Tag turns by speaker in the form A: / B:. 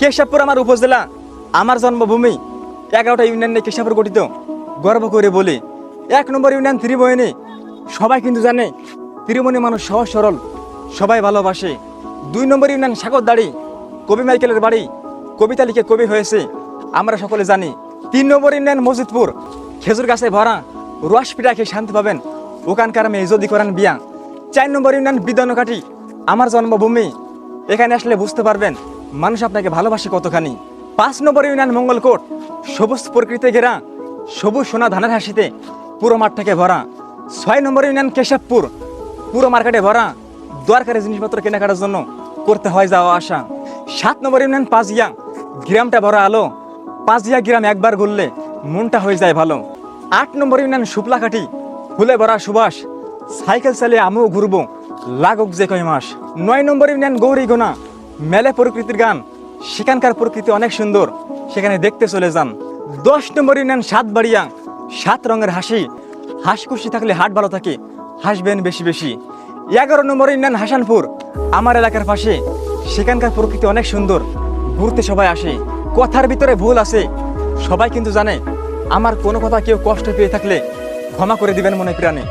A: কেশবপুর আমার উপজেলা, আমার জন্মভূমি। এগারোটা ইউনিয়ন নিয়ে কেশবপুর গঠিত। গর্ব করে বলি, এক নম্বর ইউনিয়ন ত্রিমোহিনী সবাই কিন্তু জানে ত্রিমণি মানুষ সহজ সরল, সবাই ভালোবাসে। দুই নম্বর ইউনিয়ন সাগরদাড়ি, কবি মাইকেলের বাড়ি। কবিতা লিখে কবি হয়েছে, আমরা সকলে জানি। তিন নম্বর ইউনিয়ন মসজিদপুর, খেজুর গাছে ভরা, রস পিঠা খেয়ে শান্তি পাবেন। ওখানকার মেয়ে যদি করেন বিয়া। চার নম্বর ইউনিয়ন বিদ্যানকাঠি আমার জন্মভূমি। এখানে আসলে বুঝতে পারবেন মানুষ আপনাকে ভালোবাসে কতখানি? পাঁচ নম্বর ইউনিয়ন মঙ্গলকোট, সবুজ প্রকৃতি ঘেরা, সবুজ সোনা ধানের হাসিতে, পুরো মাঠটাকে ভরা। ছয় নম্বর ইউনিয়ন কেশবপুর, পুরো মার্কেটে ভরা। দরকারি জিনিসপত্র কেনাকাটার জন্য করতে হয় যাওয়া আসা। সাত নম্বর ইউনিয়ন পাঁচিয়া, গ্রামটা ভরা আলো। পাঁচিয়া গ্রাম একবার ঘুরলে মনটা হয়ে যায় ভালো। আট নম্বর ইউনিয়ন শুক্লাকাঠি, ফুলে ভরা সুবাস। সাইকেল চালিয়ে আমিও ঘুরবো, লাগুক যে কয় মাস। নয় নম্বর ইউনিয়ন গৌরীগোনা মেলে প্রকৃতির গান। সেখানকার প্রকৃতি অনেক সুন্দর। সেখানে দেখতে চলে যান। দশ নম্বর ইউনিয়ন সাতবাড়িয়া সাত রঙের হাসি। হাসি খুশি থাকলে হাট ভালো থাকে। হাসবেন বেশি বেশি। এগারো নম্বর ইউনিয়ন হাসানপুর। আমার এলাকার পাশে। সেখানকার প্রকৃতি অনেক সুন্দর। ঘুরতে সবাই আসে। কথার ভিতরে ভুল আছে। সবাই কিন্তু জানে। আমার কোনো কথা কেউ কষ্ট পেয়ে থাকলে ক্ষমা করে দিবেন মনে প্রাণে।